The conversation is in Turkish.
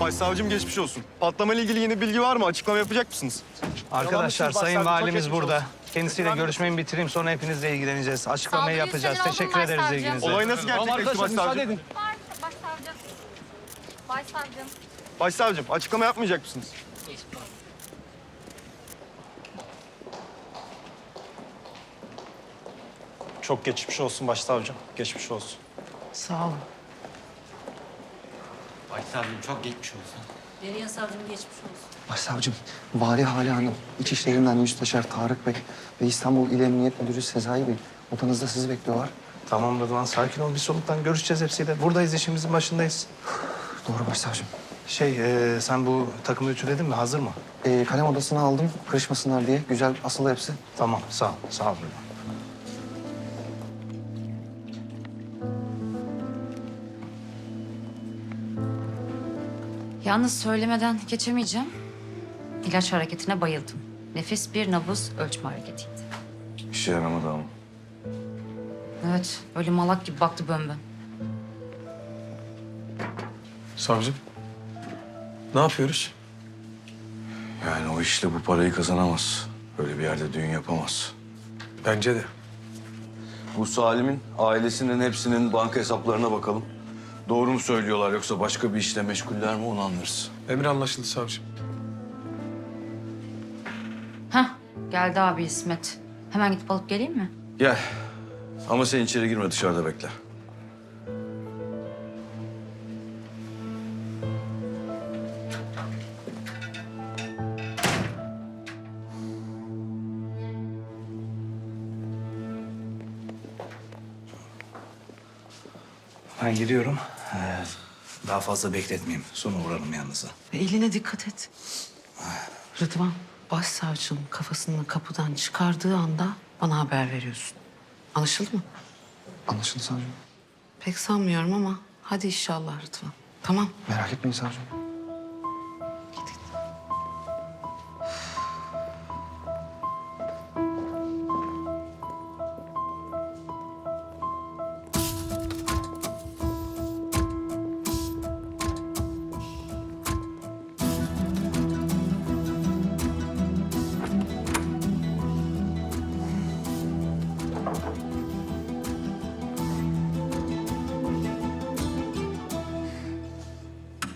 Başsavcım geçmiş olsun. Patlama ile ilgili yeni bilgi var mı? Açıklama yapacak mısınız? Arkadaşlar Sayın mısınız? Valimiz burada. çok Kendisiyle geçmiş olsun. görüşmeyi bitireyim sonra hepinizle ilgileneceğiz. Açıklamayı Saldırı yapacağız. Teşekkür alın ederiz başsavcım. ilginize. Olay nasıl gerçekleşti başsavcım? Var başsavcım. Başsavcım. Başsavcım açıklama yapmayacak mısınız? Çok geçmiş olsun başsavcım. Geçmiş olsun. Sağ olun. Başsavcım çok geçmiş olsun. Deriya savcım geçmiş olsun. Başsavcım, Vali Hale Hanım, İçişlerinden Müsteşar Tarık Bey ve İstanbul İl Emniyet Müdürü Sezai Bey odanızda sizi bekliyorlar. Tamam Rıdvan sakin ol. Bir soluktan görüşeceğiz hepsiyle. Buradayız işimizin başındayız. Doğru başsavcım. Şey e, sen bu takımı ütüledin mi? Hazır mı? Ee, kalem odasına aldım, kırışmasınlar diye. Güzel asılı hepsi. Tamam sağ ol. Sağ ol Rıdvan. Yalnız söylemeden geçemeyeceğim. İlaç hareketine bayıldım. Nefis bir nabız ölçme hareketiydi. İşe yaramadı ama. Evet, öyle malak gibi baktı bönbön. Savcım. Ne yapıyoruz? Yani o işle bu parayı kazanamaz. Öyle bir yerde düğün yapamaz. Bence de. Bu Salim'in ailesinin hepsinin banka hesaplarına bakalım. Doğru mu söylüyorlar yoksa başka bir işle meşguller mi onu anlarız. Emir anlaşıldı savcım. Hah, geldi abi İsmet. Hemen gidip alıp geleyim mi? Gel. Ama sen içeri girme dışarıda bekle. Ben gidiyorum. Ee, daha fazla bekletmeyeyim. Sonra uğrarım yanınıza. Ve eline dikkat et. Rıdvan, başsavcının kafasını kapıdan çıkardığı anda bana haber veriyorsun. Anlaşıldı mı? Anlaşıldı savcım. Pek sanmıyorum ama hadi inşallah Rıdvan. Tamam. Merak etmeyin savcım.